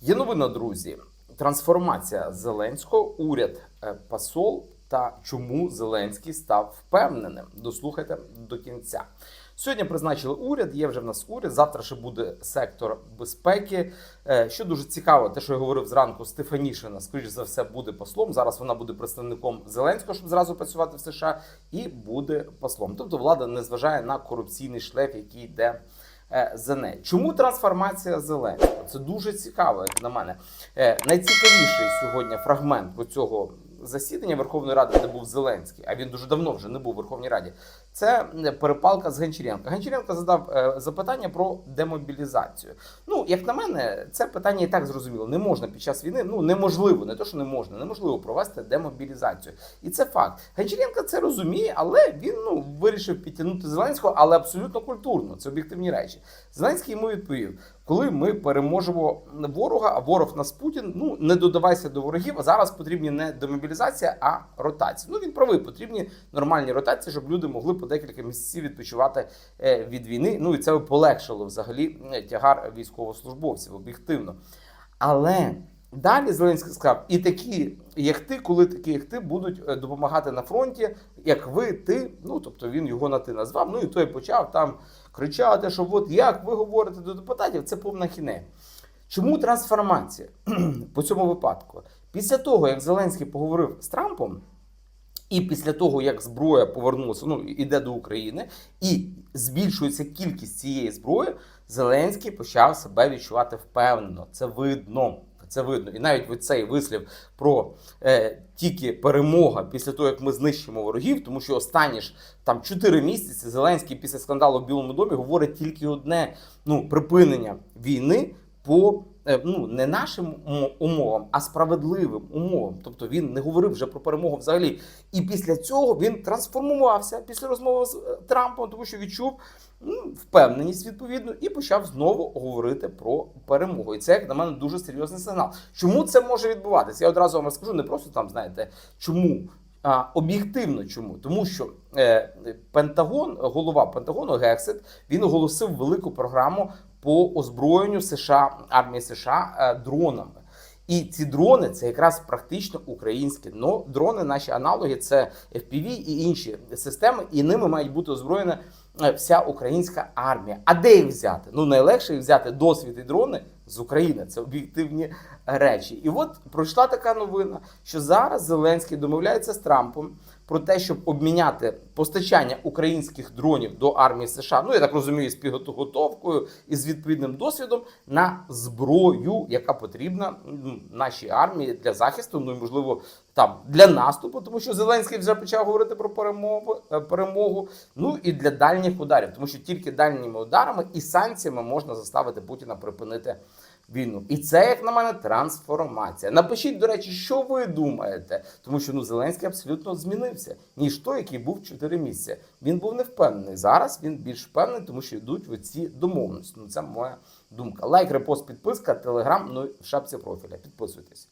Є новина, друзі. Трансформація Зеленського, уряд е, посол та чому Зеленський став впевненим. Дослухайте до кінця. Сьогодні призначили уряд. Є вже в нас уряд. Завтра ще буде сектор безпеки. Е, Що дуже цікаво, те, що я говорив зранку, Стефанішина, скоріш за все, буде послом. Зараз вона буде представником Зеленського, щоб зразу працювати в США, і буде послом. Тобто влада не зважає на корупційний шлейф, який йде е, за нею. Чому трансформація зелена? Це дуже цікаво, як на мене. Е, Найцікавіший сьогодні фрагмент цього засідання Верховної Ради, де був Зеленський, а він дуже давно вже не був у Верховній Раді. Це е, перепалка з Гончаренко. Гончаренко задав е, запитання про демобілізацію. Ну, як на мене, це питання і так зрозуміло. Не можна під час війни, ну неможливо, не то, що не можна, неможливо провести демобілізацію. І це факт. Гончаренко це розуміє, але він ну вирішив підтягнути Зеленського, але абсолютно культурно. Це об'єктивні речі. Зеленський йому відповів: коли ми переможемо ворога, а ворог нас Путін, ну не додавайся до ворогів. А зараз потрібні не демобілізація, а ротація. Ну він правий, потрібні нормальні ротації, щоб люди могли по декілька місяців відпочивати е, від війни. Ну і це полегшило взагалі е, тягар військовослужбовців об'єктивно. Але далі Зеленський сказав: і такі, як ти, коли такі, як ти, будуть е, допомагати на фронті, як ви, ти. Ну тобто він його на ти назвав. Ну і той почав там кричати, що от як ви говорите до депутатів, це повна хінея. Чому трансформація по цьому випадку? Після того, як Зеленський поговорив з Трампом, і після того, як зброя повернулася, ну іде до України, і збільшується кількість цієї зброї, Зеленський почав себе відчувати впевнено. Це видно. Це видно. І навіть от цей вислів про е, тільки перемога після того, як ми знищимо ворогів, тому що останні ж там 4 місяці Зеленський після скандалу в Білому домі говорить тільки одне: ну припинення війни по ну не нашим ум- умовам, а справедливим умовам. Тобто він не говорив вже про перемогу взагалі. І після цього він трансформувався після розмови з е, Трампом, тому що відчув ну, впевненість відповідно і почав знову говорити про перемогу. І це, як на мене, дуже серйозний сигнал. Чому це може відбуватися? Я одразу вам розкажу, не просто там знаєте, чому. А об'єктивно чому? Тому що е, Пентагон, голова Пентагону Гексет, він оголосив велику програму по озброєнню США армії США е, дронами. І ці дрони це якраз практично українські. Но дрони, наші аналоги, це FPV і інші системи, і ними мають бути озброєна е, вся українська армія. А де їх взяти? Ну найлегше взяти досвід і дрони з України. Це об'єктивні речі. І от пройшла така новина, що зараз Зеленський домовляється з Трампом про те, щоб обміняти постачання українських дронів до армії США. Ну я так розумію, з підготовкою і з відповідним досвідом на зброю, яка потрібна нашій армії для захисту. Ну і можливо там для наступу, тому що Зеленський вже почав говорити про перемогу, е, перемогу. Ну і для дальніх ударів, тому що тільки дальніми ударами і санкціями можна заставити Путіна припинити війну. І це, як на мене, трансформація. Напишіть, до речі, що ви думаєте, тому що ну Зеленський абсолютно змінився, ніж той, який був 4 місяці. Він був не впевнений. Зараз він більш впевнений, тому що йдуть в ці домовленості. Ну це моя думка. Лайк, репост, підписка, телеграм. Ну і в шапці профіля. Підписуйтесь.